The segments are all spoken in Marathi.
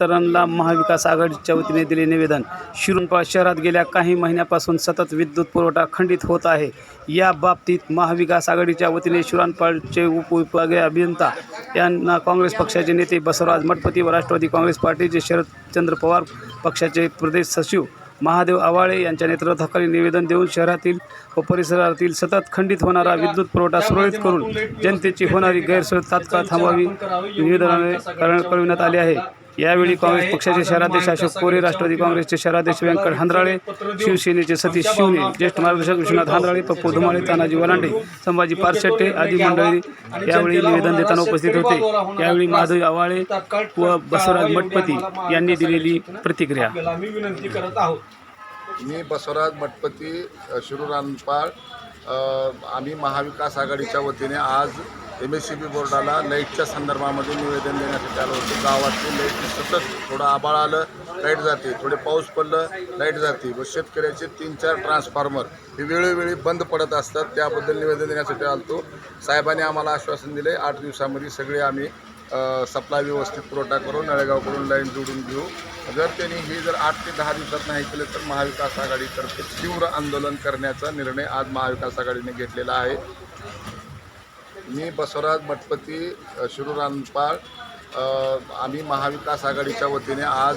तरणला महाविकास आघाडीच्या वतीने दिले निवेदन. शिरूरपाळ शहरात गेल्या काही महिन्यापासून सतत विद्युत पुरवठा खंडित होत आहे. या बाबतीत महाविकास आघाडीच्या वतीने शिरूरपाळचे उपविभागीय अभियंता यांना काँग्रेस पक्षाचे नेते बसवराज मठपती व राष्ट्रवादी काँग्रेस पार्टीचे शरदचंद्र पवार पक्षाचे प्रदेश सचिव महादेव आवाळे यांच्या नेतृत्वाखाली निवेदन देऊन शहरातील व परिसरातील सतत खंडित होणारा विद्युत पुरवठा सुरळीत करून जनतेची होणारी गैरसोय तात्काळ थांबवावी. निवेदनाने कळ- कळविण्यात आले आहे. यावेळी काँग्रेस पक्षाचे शहराध्यक्ष अशोक कोरे राष्ट्रवादी काँग्रेसचे शहराध्यक्ष व्यंकट हांद्राळे शिवसेनेचे सतीश शिवने ज्येष्ठ मार्गदर्शक विश्वनाथ हांद्राळे पप्पू धुमाळे तानाजी वलांडे संभाजी पारशेट्टे आदी मंडळी यावेळी निवेदन देताना उपस्थित होते. यावेळी माधवी आवाळे व बसवराज मठपती यांनी दिलेली प्रतिक्रिया. आपल्याला आम्ही विनंती करत आहोत. मी बसवराज मठपती अ, शिरूर रानपाळ अ, आम्ही महाविकास आघाडीच्या वतीने आज एम एस सी बी बोर्डाला लाईटच्या संदर्भामध्ये निवेदन देण्यासाठी आलो होतो. गावातली लाइट सतत थोडं आबाळ आलं लाइट जाते. थोडे पाऊस पडलं लाइट जाते. व शेतकऱ्याचे तीन चार ट्रान्सफॉर्मर हे वेळोवेळी बंद पडत असतात. त्याबद्दल निवेदन देण्यासाठी आलतो. साहेबांनी आम्हाला आश्वासन दिले आठ दिवसामध्ये सगळे आम्ही सप्लाय व्यवस्थित पुरवठा करून नळेगावकडून लाईन जोडून घेऊ. जर त्यांनी हे जर आठ ते दहा दिवसात नाही केलं तर महाविकास आघाडीतर्फे तीव्र आंदोलन करण्याचा निर्णय आज महाविकास आघाडीने घेतलेला आहे. मी बसवराज मठपती अ, शिरूर रानपाळ आम्ही महाविकास आघाडीच्या वतीने आज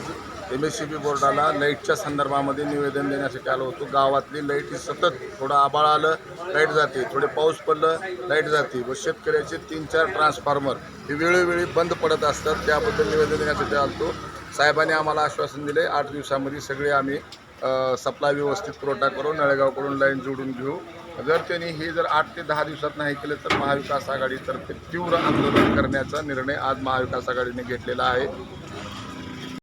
एम एस सी बी बोर्डाला लाईटच्या संदर्भामध्ये निवेदन देण्यासाठी आलो होतो. गावातली लाइट ही सतत थोडं आबाळ आलं लाइट जाते. थोडे पाऊस पडलं लाइट जाते. व शेतकऱ्याचे तीन चार ट्रान्सफॉर्मर हे वेळोवेळी बंद पडत असतात त्याबद्दल निवेदन देण्यासाठी आलो साहेबांनी आम्हाला आश्वासन दिले आठ दिवसामध्ये सगळे आम्ही सप्लाय व्यवस्थित पुरवठा करून नळेगावकडून लाईन जोडून घेऊ. जर त्यांनी हे जर आठ ते दहा दिवसात नाही केलं तर महाविकास आघाडीतर्फे तीव्र आंदोलन करण्याचा निर्णय आज महाविकास आघाडीने घेतलेला आहे.